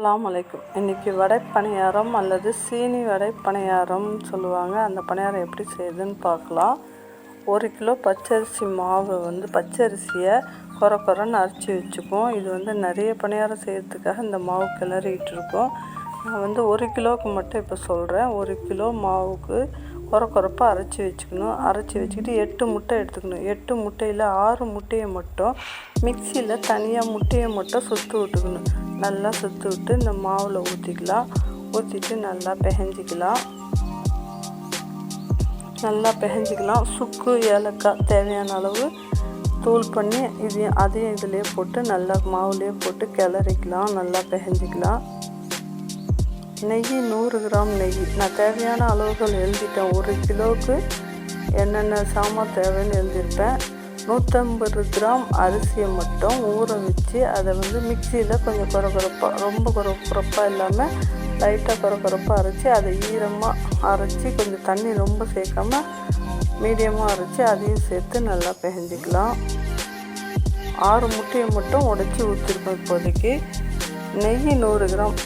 அலாம் அலைக்கும். இன்றைக்கி வடை பணியாரம் அல்லது சீனி வடை பணியாரம் சொல்லுவாங்க. அந்த பணியாரம் எப்படி செய்யுதுன்னு பார்க்கலாம். ஒரு கிலோ பச்சரிசி மாவு வந்து பச்சரிசியை குறை குறைன்னு அரைச்சி வச்சுப்போம் இது வந்து நிறைய பணியாரம் செய்கிறதுக்காக இந்த மாவு கிளறிட்டு இருக்கோம். நான் வந்து ஒரு கிலோவுக்கு மட்டும் இப்போ சொல்கிறேன் ஒரு கிலோ மாவுக்கு குறை குறைப்பாக அரைச்சி வச்சுக்கணும். அரைச்சி வச்சுக்கிட்டு எட்டு முட்டை எடுத்துக்கணும். எட்டு முட்டையில் ஆறு முட்டையை மட்டும் மிக்சியில் தனியாக முட்டையை மட்டும் சுற்று விட்டுக்கணும். நல்லா சுற்று விட்டு இந்த மாவில் ஊற்றிக்கலாம் ஊற்றிட்டு நல்லா பிசைஞ்சிக்கலாம் நல்லா பிசைஞ்சிக்கலாம் சுக்கு ஏலக்காய் தேவையான அளவு தூள் பண்ணி இதையும் அதையும் இதிலே போட்டு நல்லா மாவுலேயே போட்டு கிளறிக்கலாம். நல்லா பிசைஞ்சிக்கலாம் நெய் நூறு கிராம் நெய். நான் தேவையான அளவுகள் எழுதிட்டேன். ஒரு கிலோவுக்கு என்னென்ன சாமான் தேவைன்னு எழுதியிருப்பேன். நூற்றம்பது கிராம் அரிசியை மட்டும் ஊற வச்சு அதை வந்து மிக்சியில் கொஞ்சம் குறகுறப்பாக ரொம்ப குறகுறப்பாக இல்லாமல் லைட்டாக குறகுறப்பாக அரைச்சி அதை ஈரமாக அரைச்சி கொஞ்சம் தண்ணி ரொம்ப சேர்க்காம மீடியமாக அரைச்சி அதையும் சேர்த்து நல்லா பிசைஞ்சிக்கலாம் ஆறு முட்டையை மட்டும் உடச்சி ஊற்றிருக்கோம் இப்போதைக்கு. நெய் நூறு கிராம்.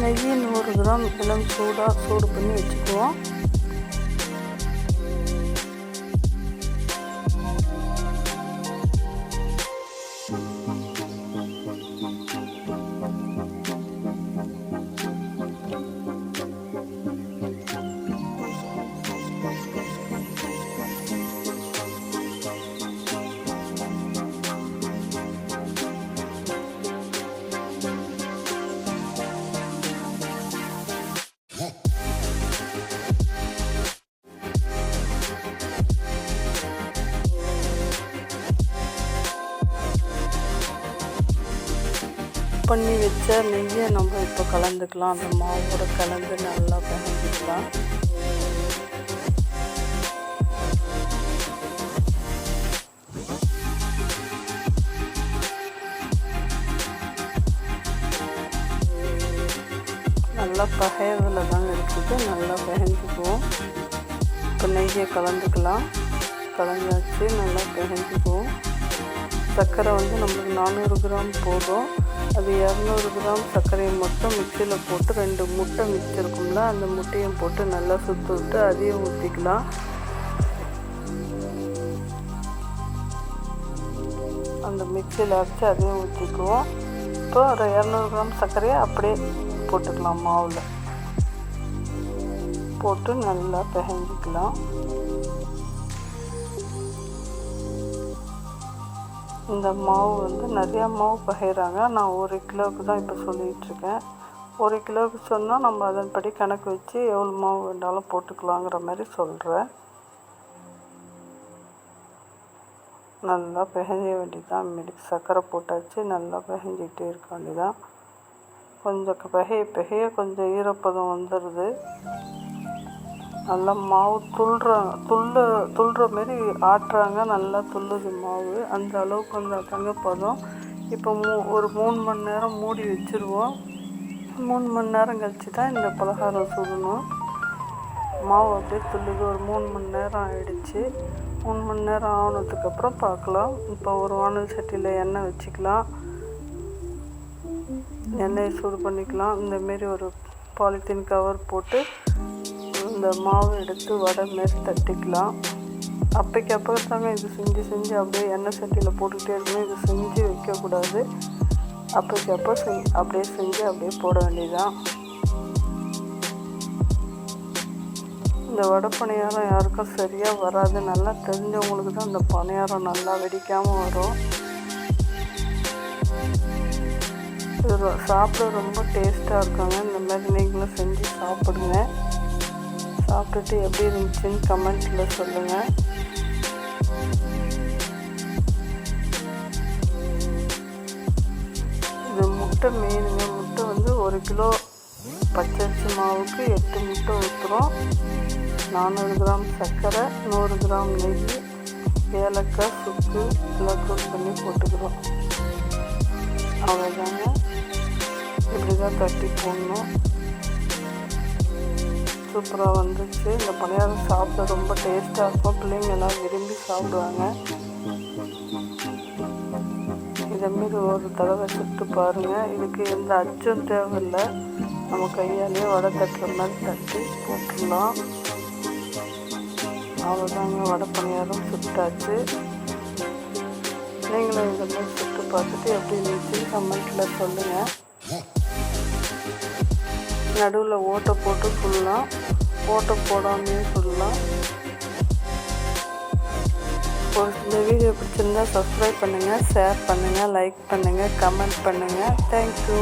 நெய் நூறு கிராம் இளம் சூடாக சூடு பண்ணி வச்சுக்குவோம். பண்ணி வச்ச நெய்யை நம்ம இப்போ கலந்துக்கலாம். அந்த மாவோட கலந்து நல்லா பிணைஞ்சிக்கலாம் நல்லா பகையதில் தாங்க இருக்குது. நல்லா பிசைஞ்சுக்குவோம் இப்போ நெய்யை கலந்துக்கலாம். கலந்தாச்சு நல்லா பிசைஞ்சுக்குவோம் சர்க்கரை வந்து நம்மளுக்கு நானூறு கிராம் போதும். அது இரநூறு கிராம் சர்க்கரையை மட்டும் மிக்சியில் போட்டு ரெண்டு முட்டை மிக்ஸ் இருக்கும்ல அந்த முட்டையும் போட்டு நல்லா சுற்று விட்டு அதையும் ஊற்றிக்கலாம் அந்த மிக்சியில் அரைச்சி அதையும் ஊற்றிக்குவோம் இப்போ ஒரு இரநூறு கிராம் சர்க்கரையை அப்படியே போட்டுக்கலாம் மாவில். போட்டு நல்லா பிசைஞ்சிக்கலாம் இந்த மாவு வந்து நிறையா மாவு பகிர்றாங்க நான் ஒரு கிலோவுக்கு தான் இப்போ சொல்லிகிட்ருக்கேன் ஒரு கிலோவுக்கு சொன்னால் நம்ம அதன்படி கணக்கு வச்சு எவ்வளோ மாவு வேண்டாலும் போட்டுக்கலாங்கிற மாதிரி சொல்கிறேன் நல்லா பிசைஞ்ச வேண்டியதான் மிளகு சர்க்கரை போட்டாச்சு. நல்லா பிசைஞ்சிக்கிட்டே இருக்க வேண்டியதான் கொஞ்சம் பிகைய பிகைய கொஞ்சம் ஈரப்பதம் வந்துடுது நல்லா மாவு துள்ளுறாங்க துள்ள துள்ளுற மாரி ஆட்டுறாங்க. நல்லா துள்ளுது மாவு. அந்த அளவுக்கு கொஞ்சம் தங்க பதம். இப்போ மூ ஒரு மூணு மணி நேரம் மூடி வச்சுருவோம். மூணு மணி நேரம் கழித்து தான் இந்த பலகாரம் சுடணும். மாவு அப்படியே துள்ளுது. ஒரு மூணு மணி நேரம் ஆயிடுச்சு. மூணு மணி நேரம் ஆனதுக்கப்புறம் பார்க்கலாம். இப்போ ஒரு வானல் சட்டியில் எண்ணெய் வச்சுக்கலாம். எண்ணெயை சூடு பண்ணிக்கலாம். இந்தமாரி ஒரு பாலித்தீன் கவர் போட்டு இந்த மாவு எடுத்து வடை மாரி தட்டிக்கலாம். அப்போக்கு அப்போ தாங்க இது செஞ்சு செஞ்சு அப்படியே எண்ணெய் சட்டியில் போட்டுக்கிட்டே இருக்கணும் இது செஞ்சு வைக்கக்கூடாது. அப்போக்கு அப்போ செய் அப்படியே செஞ்சு அப்படியே போட வேண்டியதுதான். இந்த வடை பணியாரம் யாருக்கும் சரியாக வராது. நல்லா தெரிஞ்சவங்களுக்கு தான் இந்த பணியாரம் நல்லா வெடிக்காமல் வரும். இது சாப்பிட ரொம்ப டேஸ்ட்டாக இருக்காங்க. இந்த மாதிரி நீங்களும் செஞ்சு சாப்பிடுங்க. சாப்பிட்டுட்டு எப்படி இருந்துச்சுன்னு கமெண்ட்டில் சொல்லுங்கள் இது முட்டை மீனுங்க முட்டை வந்து ஒரு கிலோ பச்சரிசி மாவுக்கு எட்டு முட்டை ஊற்றுறோம் நானூறு கிராம் சர்க்கரை நூறு கிராம் நெய் ஏலக்காய் சுக்கு எல்லாம் தூள் பண்ணி போட்டுக்கிறோம். அவ்வளோதாங்க இப்படி தான் தட்டி போடணும். சூப்பராக வந்துச்சு. இந்த பணியாரம் சாப்பிட ரொம்ப டேஸ்ட்டாக இருக்கும். பிள்ளைங்க எல்லாம் விரும்பி சாப்பிடுவாங்க. இதேமாரி ஒரு தடவை சுட்டு பாருங்கள் இதுக்கு எந்த அச்சும் தேவையில்லை. நம்ம கையாலேயே வடை தட்டுற மாதிரி தட்டி போட்டுடலாம். அவ்வளோதாங்க வடை பணியாரம் சுட்டாச்சு. நீங்களும் இந்த மாதிரி சுட்டு பார்த்துட்டு எப்படி இருந்துச்சு கமெண்ட்டில் சொல்லுங்கள் நடுவில் ஓட்டை போட்டு ஃபுல்லாக ஓட்டை போடாமையும் சொல்லலாம் ஒரு இந்த வீடியோ பிடிச்சிருந்தா சப்ஸ்கிரைப் பண்ணுங்கள் ஷேர் பண்ணுங்கள் லைக் பண்ணுங்கள் கமெண்ட் பண்ணுங்கள் தேங்க்யூ